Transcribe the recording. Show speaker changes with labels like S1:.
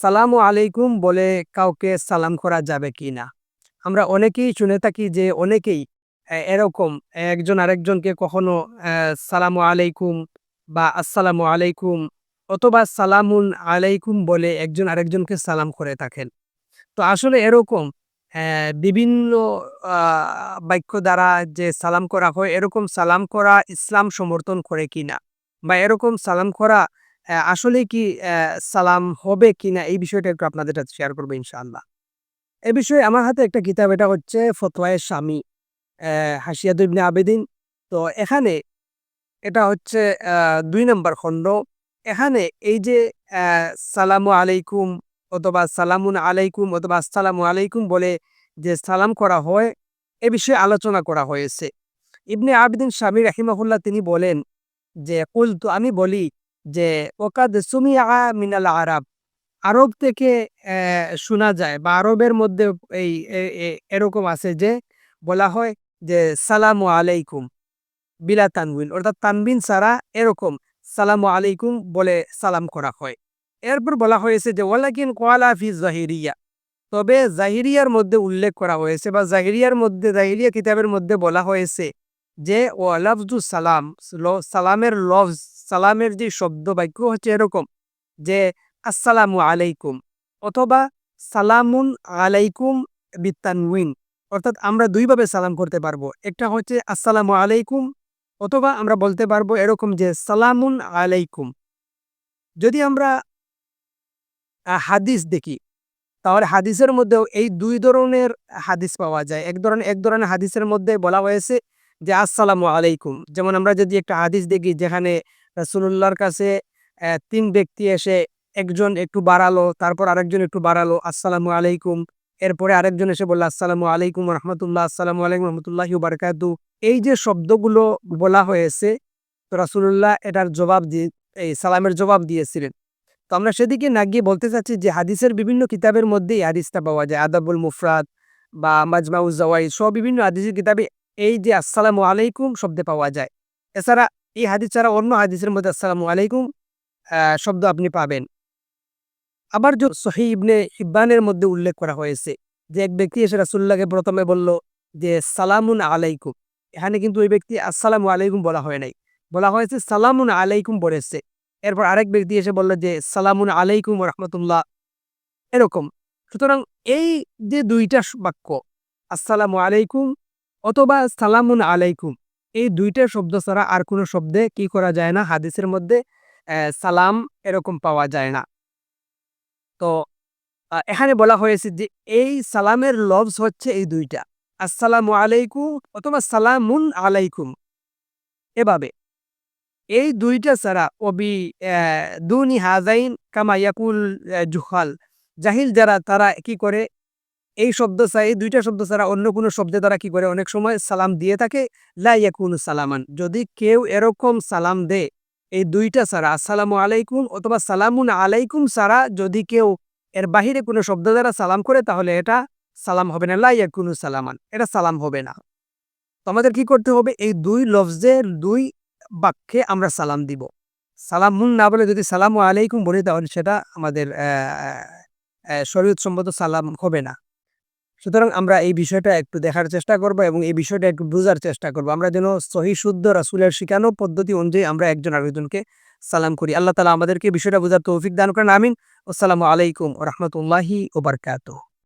S1: আসসালামু আলাইকুম বলে কাউকে সালাম করা যাবে কি না? আমরা অনেকেই শুনে থাকি যে অনেকেই এরকম একজন আরেকজনকে কখনো সালামু আলাইকুম বা আসসালামু আলাইকুম অথবা সালামুন আলাইকুম বলে একজন আরেকজনকে সালাম করে থাকেন। তো আসলে এরকম বিভিন্ন বাক্য দ্বারা যে সালাম করা হয়, এরকম সালাম করা ইসলাম সমর্থন করে কিনা বা এরকম সালাম করা আসলে কি সালাম হবে কিনা এই বিষয়টা একটু আপনাদের সাথে শেয়ার করব ইনশাআল্লাহ। এ বিষয়ে আমার হাতে একটা কিতাব, এটা হচ্ছে ফতোয়ায় স্বামী হাসিয়াদ ইবনে আবেদিন। তো এখানে এটা হচ্ছে দুই নম্বর খণ্ড। এখানে এই যে সালামু আলাইকুম অথবা সালামুন আলাইকুম অথবা আসসালামু আলাইকুম বলে যে সালাম করা হয়, এ বিষয়ে আলোচনা করা হয়েছে। ইবনে আবেদিন স্বামী রাহিমাহুল্লাহ তিনি বলেন যে কুল তো আমি বলি যে, ওকাদ সুমিয়া মিনাল আরব। আরব থেকে শোনা যায় বা আরবের মধ্যে এই এরকম আছে যে, বলা হয় যে, সালামু আলাইকুম বিলা তানবিন অর্থাৎ তানবিন ছাড়া এরকম সালামু আলাইকুম বলে সালাম করা হয়। এরপর বলা হয়েছে যে, ওয়ালাকিন কোয়ালা ফি জাহিরিয়া। তবে জাহিরিয়ার মধ্যে উল্লেখ করা হয়েছে বা জাহিরিয়ার মধ্যে, জাহিরিয়া কিতাবের মধ্যে বলা হয়েছে যে ও লফজু সালাম সালামের লফজ, সালামের যে শব্দ বাক্য হচ্ছে এরকম, যে আসসালামু আলাইকুম অথবা সালামুন আলাইকুম বিতানউইন অর্থাৎ আমরা দুইভাবে সালাম করতে পারব। একটা হচ্ছে আসসালামু আলাইকুম অথবা আমরা বলতে পারব এরকম যে সালামুন আলাইকুম। যদি আমরা হাদিস দেখি, তাহলে হাদিসের মধ্যেও এই দুই ধরনের হাদিস পাওয়া যায়। এক ধরনের এক ধরনের হাদিসের মধ্যে বলা হয়েছে যে, আসসালামু আলাইকুম। যেমন আমরা যদি একটা হাদিস দেখি যেখানে রাসূলুল্লাহর কাছে তিন ব্যক্তি এসে একজন একটু বাড়ালো, তারপর আরেকজন একটু বাড়ালো, আসসালামু আলাইকুম। এরপরে আরেকজন এসে বলল, আসসালামু আলাইকুম রহমতুল্লাহ। আসসালামু আলাইকুম রহমতুল্লাহি বারকাতু। এই যে শব্দগুলো বলা হয়েছে, তো রাসূলুল্লাহ এটার জবাব দিয়ে এই সালামের জবাব দিয়েছিলেন। তো আমরা সেদিকে না গিয়ে বলতে চাচ্ছি যে, হাদিসের বিভিন্ন কিতাবের মধ্যেই হাদিসটা পাওয়া যায়। আদাবুল মুফরাদ বা মাজমাউজ জাওয়াই সব বিভিন্ন হাদিসের কিতাবে এই যে আসসালামু আলাইকুম শব্দে পাওয়া যায়। এছাড়া এই হাদিস ছাড়া অন্য হাদিসের মধ্যে আসসালামু আলাইকুম শব্দ আপনি পাবেন। আবার যে সহি ইবনে হিব্বানের মধ্যে উল্লেখ করা হয়েছে যে এক ব্যক্তি এসে রাসুল্লাহকে প্রথমে বলল যে, সালামুন আলাইকুম। এখানে কিন্তু ওই ব্যক্তি আসসালামু আলাইকুম বলা হয় নাই। বলা হয়েছে, সালামুন আলাইকুম বলেছে। এরপর আরেক ব্যক্তি এসে বলল যে, সালামুন আলাইকুম রহমতুল্লাহ। এরকম। সুতরাং এই যে দুইটা বাক্য, আসসালামু আলাইকুম অথবা সালামুন আলাইকুম। এই দুইটা শব্দ ছাড়া আর কোনো শব্দে কি করা যায় না। হাদিসের মধ্যে সালাম এরকম পাওয়া যায় না। তো এখানে বলা হয়েছে যে, এই সালামের লফজ হচ্ছে এই দুইটা। আসসালামু আলাইকুম অথবা সালামুন আলাইকুম। এভাবে। এই দুইটা ছাড়া, অবি দুনি হাজাইন কামা ইয়াকুল জুহাল। জাহিল যারা, তারা কি করে? এই শব্দ ছাড়া, এই দুইটা শব্দ ছাড়া অন্য কোনো শব্দে তারা কি করে? অনেক সময় সালাম দিয়ে থাকে, লা ইয়াকুন সালামান। যদি কেউ এরকম সালাম দে এই দুইটা ছাড়া, আসসালামু আলাইকুম অথবা সালামুন আলাইকুম ছাড়া যদি কেউ এর বাহিরে কোনো শব্দ দ্বারা সালাম করে, তাহলে এটা সালাম হবে না, লা ইয়াকুনু সালামান। এটা সালাম হবে না। তো আমাদের কি করতে হবে? এই দুই লফজের দুই বাক্যে আমরা সালাম দিব। সালামুন না বলে যদি সালামু আলাইকুম বলি, তাহলে সেটা আমাদের শরীয়ত সম্মত সালাম হবে না। সুতরাং আমরা এই বিষয়টা একটু দেখার চেষ্টা করব এবং এই বিষয়টা একটু বোঝার চেষ্টা করব। আমরা যেন সহি, শুদ্ধ রাসুলের শিখানো পদ্ধতি অনুযায়ী আমরা একজন আরেকজনকে সালাম করি। আল্লাহ তালা আমাদেরকে বিষয়টা বোঝার তৌফিক দান করেন। আমিন। আসসালামু আলাইকুম রহমতুল্লাহি ওবরকাত